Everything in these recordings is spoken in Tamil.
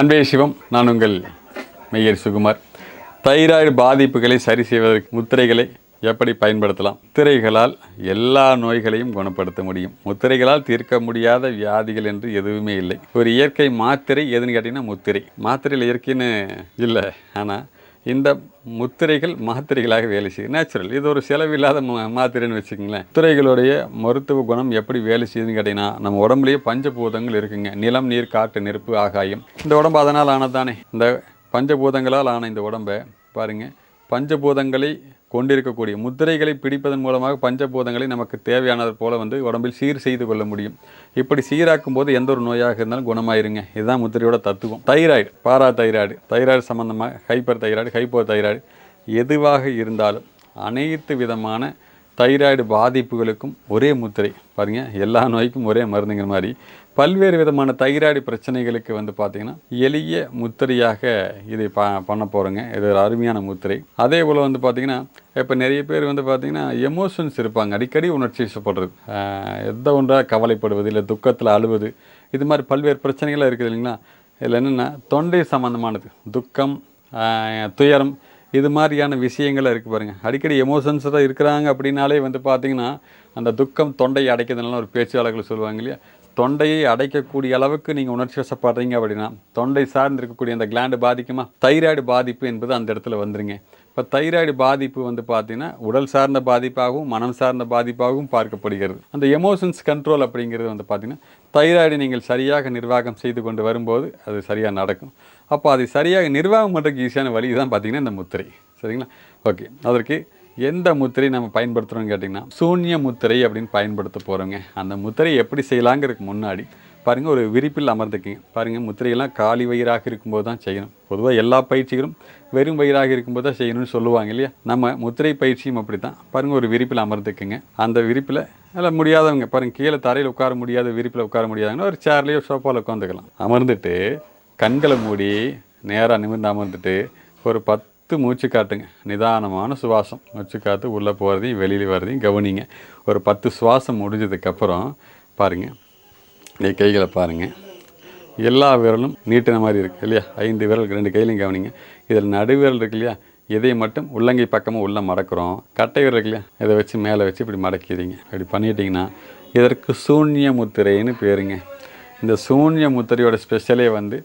அன்பே சிவம் நான் உங்கள் மெய்யர் சுகுமார். தைராய்டு பாதிப்புகளை சரி செய்வதற்கு முத்திரைகளை எப்படி பயன்படுத்தலாம்? முத்திரைகளால் எல்லா நோய்களையும் குணப்படுத்த முடியும். முத்திரைகளால் தீர்க்க முடியாத வியாதிகள் என்று எதுவுமே இல்லை. ஒரு இயற்கை மாத்திரை எதுன்னு கேட்டிங்கன்னா முத்திரை. மாத்திரையில் இயற்கைன்னு இல்லை. ஆனால் இந்த முத்திரைகள் மாத்திரைகளாக வேலை செய்யும் நேச்சுரல் இது ஒரு செலவில்லாத மா- மாத்திரைன்னு வச்சுக்கோங்களேன். முத்திரைகளுடைய மருத்துவ குணம் எப்படி வேலை செய்யுதுன்னு கேட்டிங்கன்னா நம்ம உடம்புலேயே பஞ்சபூதங்கள் இருக்குங்க. நிலம் நீர் காற்று நெருப்பு ஆகாயம். இந்த உடம்பு அதனால் ஆனதானே இந்த பஞ்சபூதங்களால் ஆன இந்த உடம்பை பாருங்க. பஞ்சபூதங்களை கொண்டிருக்கக்கூடிய முத்திரைகளை பிடிப்பதன் மூலமாக பஞ்சபூதங்களை நமக்கு தேவையானது போல வந்து உடம்பில் சீர் செய்து கொள்ள முடியும். இப்படி சீராக்கும் போது எந்த ஒரு நோயாக இருந்தாலும் குணமாயிருங்க. இதுதான் முத்திரையோட தத்துவம். தைராய்டு பாரா தைராய்டு தைராய்டு சம்பந்தமாக ஹைப்பர் தைராய்டு ஹைப்போ தைராய்டு எதுவாக இருந்தாலும் அனைத்து விதமான தைராய்டு பாதிப்புகளுக்கும் ஒரே முத்திரை. பாருங்கள் எல்லா நோய்க்கும் ஒரே மருந்துங்கிற மாதிரி. பல்வேறு விதமான தைராய்டு பிரச்சனைகளுக்கு வந்து பார்த்திங்கன்னா எளிய முத்திரையாக இதை ப பண்ண போகிறோங்க இது ஒரு அருமையான முத்திரை. அதே போல் வந்து பார்த்திங்கன்னா இப்போ நிறைய பேர் வந்து பார்த்திங்கன்னா எமோஷன்ஸ் இருப்பாங்க. அடிக்கடி உணர்ச்சி வசப்படுறது. எந்த ஒன்றாக கவலைப்படுவது இல்லை துக்கத்தில் அழுவது இது மாதிரி பல்வேறு பிரச்சனைகள்லாம் இருக்குது இல்லைங்களா? இதில் என்னென்னா தொண்டை சம்மந்தமானது துக்கம் துயரம் இது மாதிரியான விஷயங்கள் இருக்குது பாருங்கள் அடிக்கடி எமோஷன்ஸாக தான் இருக்கிறாங்க அப்படின்னாலே வந்து பார்த்தீங்கன்னா அந்த துக்கம் தொண்டையை அடைக்கிறதுனால ஒரு பேச்சாளர்கள் சொல்லுவாங்க இல்லையா? தொண்டையை அடைக்கக்கூடிய அளவுக்கு நீங்கள் உணர்ச்சி வசப்படுறீங்க அப்படின்னா தொண்டை சார்ந்து இருக்கக்கூடிய அந்த கிளாண்டு பாதிக்குமா? தைராய்டு பாதிப்பு என்பது அந்த இடத்துல வந்துருங்க. இப்போ தைராய்டு பாதிப்பு வந்து பார்த்தீங்கன்னா உடல் சார்ந்த பாதிப்பாகவும் மனம் சார்ந்த பாதிப்பாகவும் பார்க்கப்படுகிறது. அந்த எமோஷன்ஸ் கண்ட்ரோல் அப்படிங்கிறது வந்து பார்த்தீங்கன்னா தைராய்டு நீங்கள் சரியாக நிர்வாகம் செய்து கொண்டு வரும்போது அது சரியாக நடக்கும். அப்போ அதை சரியாக நிர்வாகம் பண்ணுறதுக்கு ஈஸியான வழி தான் பார்த்தீங்கன்னா இந்த முத்திரை. சரிங்களா? ஓகே. அதற்கு எந்த முத்திரை நம்ம பயன்படுத்துகிறோம்னு கேட்டிங்கன்னா சூன்ய முத்திரை அப்படின்னு பயன்படுத்த போகிறோங்க அந்த முத்திரை எப்படி செய்யலாங்கிறதுக்கு முன்னாடி பாருங்கள் ஒரு விரிப்பில் அமர்ந்துக்குங்க. பாருங்கள் முத்திரையெல்லாம் காலி வயிறாக இருக்கும்போது தான் செய்யணும். பொதுவாக எல்லா பயிற்சிகளும் வெறும் வயிறாக இருக்கும்போது தான் செய்யணும்னு சொல்லுவாங்க இல்லையா? நம்ம முத்திரை பயிற்சியும் அப்படி தான் பாருங்கள் ஒரு விரிப்பில் அமர்ந்துக்குங்க. அந்த விரிப்பில் அதில் முடியாதவங்க பாருங்கள் கீழே தரையில் உட்கார முடியாத விரிப்பில் உட்கார முடியாதவங்கன்னா ஒரு சேர்லேயோ சோஃபாவில் உட்காந்துக்கலாம். அமர்ந்துட்டு கண்களை மூடி நேராக நிமிர்ந்து அமர்ந்துட்டு ஒரு பத்து மூச்சு காட்டுங்க. நிதானமான சுவாசம். மூச்சு காற்று உள்ளே போகிறதையும் வெளியில் வர்றதையும் கவனிங்க. ஒரு பத்து சுவாசம் முடிஞ்சதுக்கப்புறம் பாருங்கள் இந்த கைகளை பாருங்கள் எல்லா விரலும் நீட்டின மாதிரி இருக்குது இல்லையா? ஐந்து விரல் ரெண்டு கையிலையும் கவனிங்க. இதில் நடுவிரல் இருக்கு இல்லையா? இதை மட்டும் உள்ளங்கை பக்கமாக உள்ளே மடக்கிறோம். கட்டை விரல் இருக்கு இல்லையா? இதை வச்சு மேலே வச்சு இப்படி மடக்கிறீங்க இப்படி பண்ணிட்டீங்கன்னா இதற்கு சூன்ய முத்திரைன்னு பேருங்க. இந்த சூன்ய முத்திரையோட ஸ்பெஷலே வந்து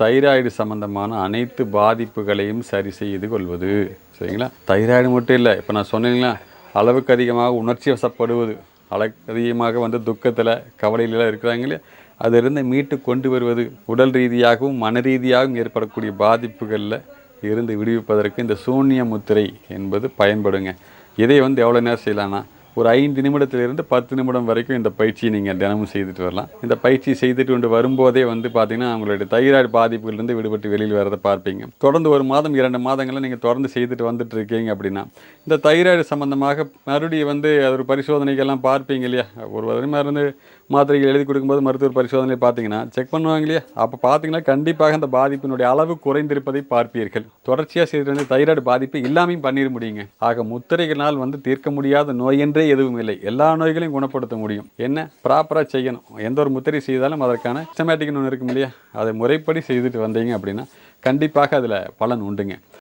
தைராய்டு சம்பந்தமான அனைத்து பாதிப்புகளையும் சரி செய்து கொள்வது. சரிங்களா? தைராய்டு மட்டும் இல்லை இப்போ நான் சொன்னீங்களா அளவுக்கு அதிகமாக உணர்ச்சி வசப்படுவது. அளவுக்கு அதிகமாக வந்து துக்கத்தில் கவலையிலலாம் இருக்கிறாங்க அதிலிருந்து மீட்டு கொண்டு வருவது. உடல் ரீதியாகவும் மன ரீதியாகவும் ஏற்படக்கூடிய பாதிப்புகளில் இருந்து விடுவிப்பதற்கு இந்த சூன்ய முத்திரை என்பது பயன்படுங்க. இதை வந்து எவ்வளோ நேரம் செய்யலாம்னா ஒரு ஐந்து நிமிடத்திலிருந்து பத்து நிமிடம் வரைக்கும் இந்த பயிற்சியை நீங்கள் தினமும் செய்துட்டு வரலாம். இந்த பயிற்சி செய்துட்டு கொண்டு வரும்போதே வந்து பார்த்தீங்கன்னா அவங்களுடைய தைராய்டு பாதிப்புலேருந்து விடுபட்டு வெளியில் வரதை பார்ப்பீங்க. தொடர்ந்து ஒரு மாதம் இரண்டு மாதங்களில் நீங்கள் தொடர்ந்து செய்துட்டு வந்துட்டு இருக்கீங்க அப்படின்னா இந்த தைராய்டு சம்பந்தமாக மறுபடியும் வந்து அது ஒரு பரிசோதனைகள்லாம் பார்ப்பீங்க இல்லையா? ஒரு மருந்து மாத்திரைகள் எழுதி கொடுக்கும்போது மருத்துவர் பரிசோதனை பார்த்தீங்கன்னா செக் பண்ணுவாங்க இல்லையா? அப்போ பார்த்தீங்கன்னா கண்டிப்பாக அந்த பாதிப்பினுடைய அளவு குறைந்திருப்பதை பார்ப்பீர்கள். தொடர்ச்சியாக செய்து வந்து தைராய்டு பாதிப்பு இல்லாமையும் பண்ணிட முடியுங்க. ஆக முத்திரைகளால் வந்து தீர்க்க முடியாத நோய் என்றே எதுவும் இல்லை. எல்லா நோய்களையும் குணப்படுத்த முடியும். என்ன? ப்ராப்பராக செய்யணும். எந்த ஒரு முத்திரை செய்தாலும் அதற்கான சிஸ்டமேட்டிக்னு ஒன்று இருக்கும் இல்லையா? அதை முறைப்படி செய்துட்டு வந்தீங்க அப்படின்னா கண்டிப்பாக அதில் பலன் உண்டுங்க.